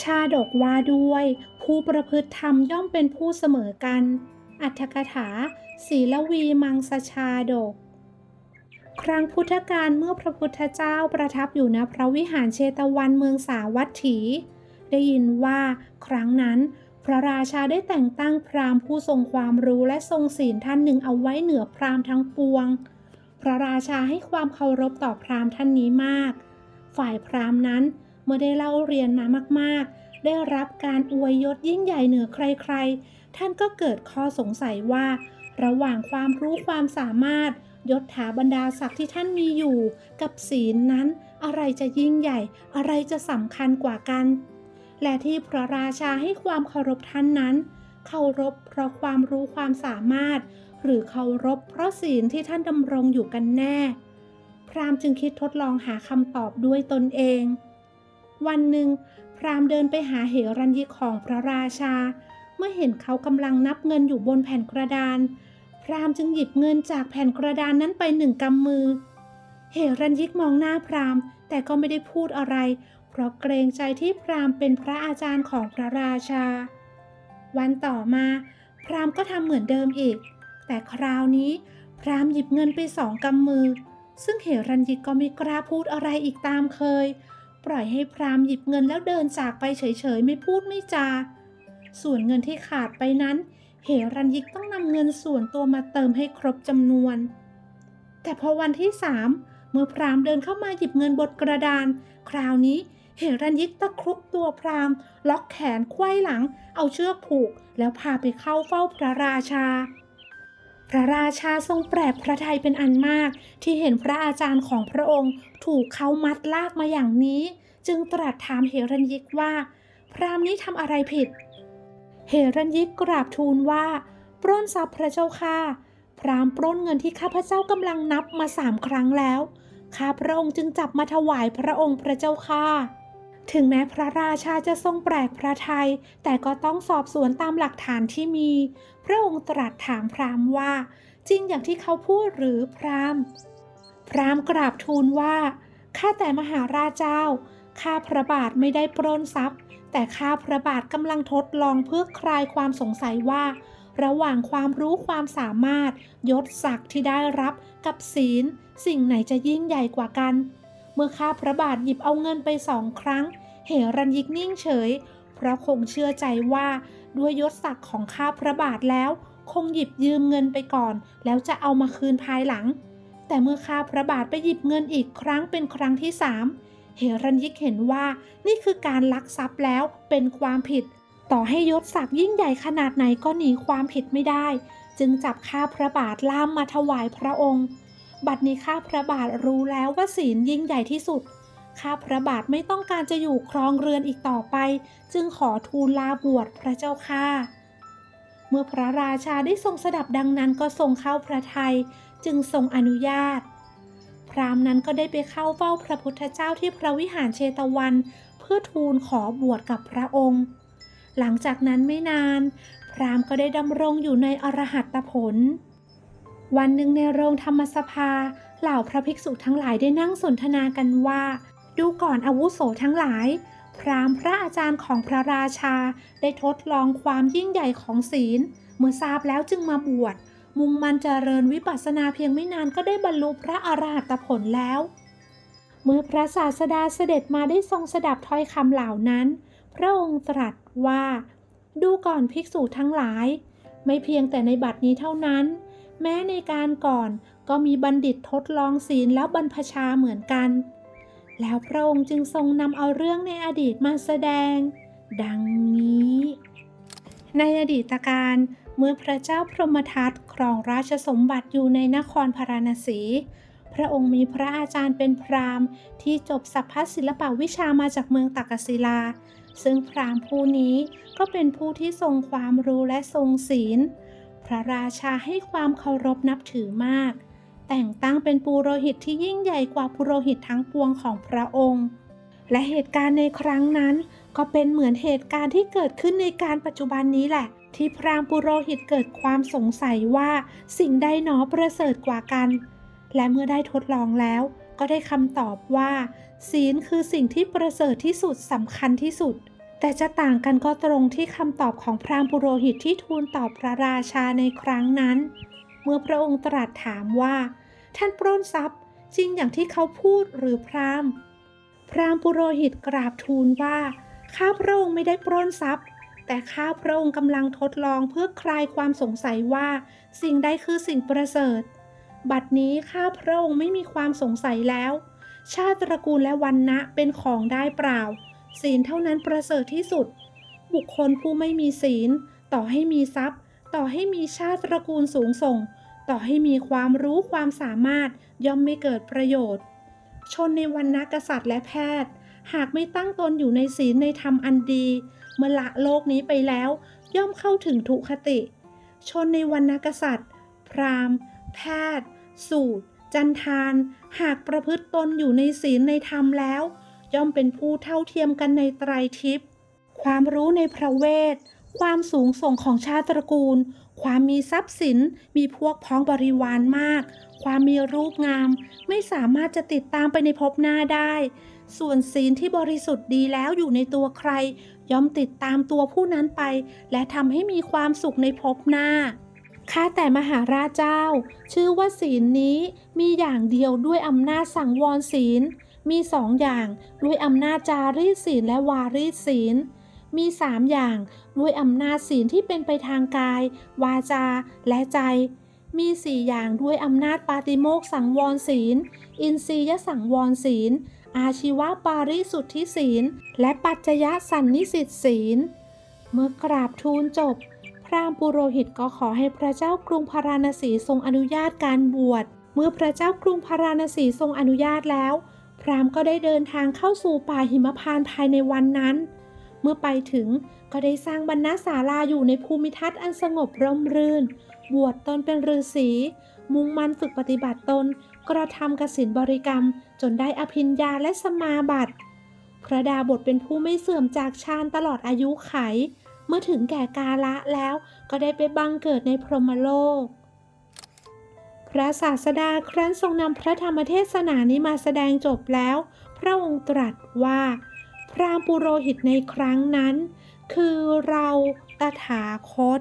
ชาดกว่าด้วย ผู้ประพฤติธรรมย่อมเป็นผู้เสมอกัน อัตถกถา ศีลวีมังสชาดก ครั้งพุทธกาลเมื่อพระพุทธเจ้าประทับอยู่ณพระวิหารเชตวันเมืองสาวัตถี ได้ยินว่าครั้งนั้น พระราชาได้แต่งตั้งพราหมณ์ผู้ทรงความรู้และทรงศีลท่านหนึ่งเอาไว้เหนือพราหมณ์ทั้งปวง พระราชาให้ความเคารพต่อพราหมณ์ท่านนี้มาก ฝ่ายพราหมณ์นั้น มื่อได้เล่าเรียนมามากๆ ได้รับการอวยยศยิ่งใหญ่เหนือใครๆ ท่านก็เกิดข้อสงสัยว่า ระหว่างความรู้ความสามารถยศถาบรรดาศักดิ์ที่ท่านมีอยู่ กับศีลนั้น อะไรจะยิ่งใหญ่ อะไรจะสำคัญกว่ากัน และที่พระราชาให้ความเคารพท่านนั้น เคารพเพราะความรู้ความสามารถ หรือเคารพเพราะศีลที่ท่านดำรงอยู่กันแน่ พราหมณ์จึงคิดทดลองหาคำตอบด้วยตนเอง วันหนึ่ง พราหมณ์เดินไปหาเหรัญยิกของพระราชา เมื่อเห็นเขากำลังนับเงินอยู่บนแผ่นกระดาน พราหมณ์จึงหยิบเงินจากแผ่นกระดานนั้นไปหนึ่งกำมือ เหรัญยิกมองหน้าพราหมณ์ แต่ก็ไม่ได้พูดอะไร เพราะเกรงใจที่พราหมณ์เป็นพระอาจารย์ของพระราชา วันต่อมา พราหมณ์ก็ทำเหมือนเดิมอีก แต่คราวนี้ พราหมณ์หยิบเงินไปสองกำมือซึ่งเหรัญยิกก็ไม่กล้าพูดอะไรอีกตามเคย ปล่อยให้พรามหยิบเงินแล้วเดินจากไปเฉยๆ ไม่พูดไม่จา ส่วนเงินที่ขาดไปนั้น เหรัญยิกต้องนำเงินส่วนตัวมาเติมให้ครบจำนวน แต่พอวันที่สามเมื่อพรามเดินเข้ามาหยิบเงินบนกระดาน คราวนี้เหรัญยิกตะครุบตัวพรามล็อกแขนไขว้หลัง เอาเชือกผูก แล้วพาไปเข้าเฝ้าพระราชา พระราชาทรงแปลกพระทัยเป็นอันมาก ที่เห็นพระอาจารย์ของพระองค์ ถูกเขามัดลากมาอย่างนี้ จึงตรัสถามเหรัญยิกว่า พรามนี้ทำอะไรผิด เหรัญยิกกราบทูลว่า ปล้นทรัพย์พระเจ้าค่ะ พรามปล้นเงินที่ข้าพระเจ้ากำลังนับมาสามครั้งแล้วข้าพระองค์จึงจับมาถวายพระองค์พระเจ้าค่ะ ถึงแม้พระราชาจะทรงแปลกพระทัยแต่ก็ต้องสอบสวนตามหลักฐานที่มี พระองค์ตรัสถามพราหมณ์ว่า จริงอย่างที่เขาพูดหรือพราหมณ์ พราหมณ์กราบทูลว่าข้าแต่มหาราชเจ้าข้าพระบาทไม่ได้ปล้นทรัพย์ แต่ข้าพระบาทกำลังทดลองเพื่อคลายความสงสัยว่า ระหว่างความรู้ความสามารถ ยศศักดิ์ที่ได้รับกับศีล สิ่งไหนจะยิ่งใหญ่กว่ากัน มื่อข้าพระบาทหยิบเอาเงินไปสองครั้ง เหรัญยิกนิ่งเฉย เพราะคงเชื่อใจว่าด้วยยศศักดิ์ของข้าพระบาทแล้ว คงหยิบยืมเงินไปก่อน แล้วจะเอามาคืนภายหลัง แต่เมื่อข้าพระบาทไปหยิบเงินอีกครั้งเป็นครั้งที่สามเหรัญยิกเห็นว่านี่คือการลักทรัพย์แล้วเป็นความผิด ต่อให้ยศศักดิ์ยิ่งใหญ่ขนาดไหนก็หนีความผิดไม่ได้ จึงจับข้าพระบาทล่ามมาถวายพระองค์ บัดนี้ข้าพระบาทรู้แล้วว่าศีลยิ่งใหญ่ที่สุด ข้าพระบาทไม่ต้องการจะอยู่ครองเรือนอีกต่อไป จึงขอทูลลาบวชพระเจ้าค่ะ เมื่อพระราชาได้ทรงสดับดังนั้นก็ทรงเข้าพระทัยจึงทรงอนุญาต พราหมณ์นั้นก็ได้ไปเข้าเฝ้าพระพุทธเจ้าที่พระวิหารเชตวัน เพื่อทูลขอบวชกับพระองค์ หลังจากนั้นไม่นาน พราหมณ์ก็ได้ดำรงอยู่ในอรหัตผล วันหนึ่งในโรงธรรมสภา เหล่าพระภิกษุทั้งหลายได้นั่งสนทนากันว่า ดูก่อนอาวุโสทั้งหลาย พราหมณ์พระอาจารย์ของพระราชาได้ทดลองความยิ่งใหญ่ของศีล เมื่อทราบแล้วจึงมาบวช มุ่งมันเจริญวิปัสสนาเพียงไม่นานก็ได้บรรลุพระอรหัตผลแล้ว เมื่อพระศาสดาเสด็จมาได้ทรงสดับถ้อยคำเหล่านั้น พระองค์ตรัสว่า ดูก่อนภิกษุทั้งหลาย ไม่เพียงแต่ในบัดนี้เท่านั้น แม้ในการก่อนก็มีบัณฑิตทดลองศีลแล้วบรรพชาเหมือนกัน แล้วพระองค์จึงทรงนำเอาเรื่องในอดีตมาแสดง ดังนี้ ในอดีตการเมื่อพระเจ้าพรหมทัตครองราชสมบัติอยู่ในนครพาราณสี พระองค์มีพระอาจารย์เป็นพราหมณ์ ที่จบสัพพศิลปวิชามาจากเมืองตักศิลา ซึ่งพราหมณ์ผู้นี้ก็เป็นผู้ที่ทรงความรู้และทรงศีล ระราชาให้ความเคารพนับถือมาก แต่งตั้งเป็นปุโรหิตที่ยิ่งใหญ่กว่าปุโรหิตทั้งปวงของพระองค์ และเหตุการณ์ในครั้งนั้น ก็เป็นเหมือนเหตุการณ์ที่เกิดขึ้นในการปัจจุบันนี้แหละ ที่พรามปุโรหิตเกิดความสงสัยว่าสิ่งใดหนอประเสริฐกว่ากัน และเมื่อได้ทดลองแล้ว ก็ได้คำตอบว่า ศีลคือสิ่งที่ประเสริฐที่สุดสำคัญที่สุด แต่จะต่างกันก็ตรงที่คำตอบของพราหมณ์ปุโรหิตที่ทูลตอบพระราชาในครั้งนั้น เมื่อพระองค์ตรัสถามว่า ท่านปล้นทรัพย์จริงอย่างที่เขาพูดหรือพราหมณ์ พราหมณ์ปุโรหิตกราบทูลว่า ข้าพระองค์ไม่ได้ปล้นทรัพย์ แต่ข้าพระองค์กำลังทดลองเพื่อคลายความสงสัยว่า สิ่งใดคือสิ่งประเสริฐ บัดนี้ข้าพระองค์ไม่มีความสงสัยแล้ว ชาติตระกูลและวันนะเป็นของได้เปล่า ศีลเท่านั้นประเสริฐที่สุด บุคคลผู้ไม่มีศีล ต่อให้มีทรัพย์ ต่อให้มีชาติตระกูลสูงส่ง ต่อให้มีความรู้ความสามารถย่อมไม่เกิดประโยชน์ ชนในวันนะกษัตริย์และแพทย์ หากไม่ตั้งตนอยู่ในศีลในธรรมอันดีเมื่อละโลกนี้ไปแล้ว ย่อมเข้าถึงทุคติ ชนในวันนะกษัตริย์ พราหมณ์ แพทย์ สูตรจันทาน หากประพฤติตนอยู่ในศีลในธรรมแล้ว ย่อมเป็นผู้เท่าเทียมกันในไตรทิพย์ความรู้ในพระเวท ความสูงส่งของชาติตระกูล ความมีทรัพย์สิน มีพวกพ้องบริวารมาก ความมีรูปงาม ไม่สามารถจะติดตามไปในภพหน้าได้ ส่วนศีลที่บริสุทธิ์ดีแล้วอยู่ในตัวใคร ย่อมติดตามตัวผู้นั้นไป และทำให้มีความสุขในภพหน้าข้าแต่มหาราชเจ้า ชื่อว่าศีลนี้มีอย่างเดียวด้วยอำนาจสังวรศีล มีสองอย่างด้วยอำนาจจารีศีลและวารีศีล มีสามอย่างด้วยอำนาจศีลที่เป็นไปทางกาย วาจา และใจ มีสี่อย่างด้วยอำนาจปาติโมกสังวรศีล อินทรียสังวรศีล อาชีวปาริสุทธิศีล และปัจจยสันนิสิตศีล เมื่อกราบทูลจบ พราหมณ์ปุโรหิตก็ขอให้พระเจ้ากรุงพาราณสีทรงอนุญาตการบวชเมื่อพระเจ้ากรุงพาราณสีทรงอนุญาตแล้ว พราหมณ์ก็ได้เดินทางเข้าสู่ป่าหิมพานต์ภายในวันนั้น เมื่อไปถึงก็ได้สร้างบรรณศาลาอยู่ในภูมิทัศน์อันสงบร่มรื่น บวชตนเป็นฤาษีมุ่งมั่นฝึกปฏิบัติตน กระทำกสินบริกรรม จนได้อภิญญาและสมาบัติพระดาบทเป็นผู้ไม่เสื่อมจากฌานตลอดอายุไข เมื่อถึงแก่กาละแล้วก็ได้ไปบังเกิดในพรหมโลก พระศาสดาครั้นทรงนำพระธรรมเทศนานี้มาแสดงจบแล้ว พระองค์ตรัสว่า พรามปุโรหิตในครั้งนั้น คือเราตถาคต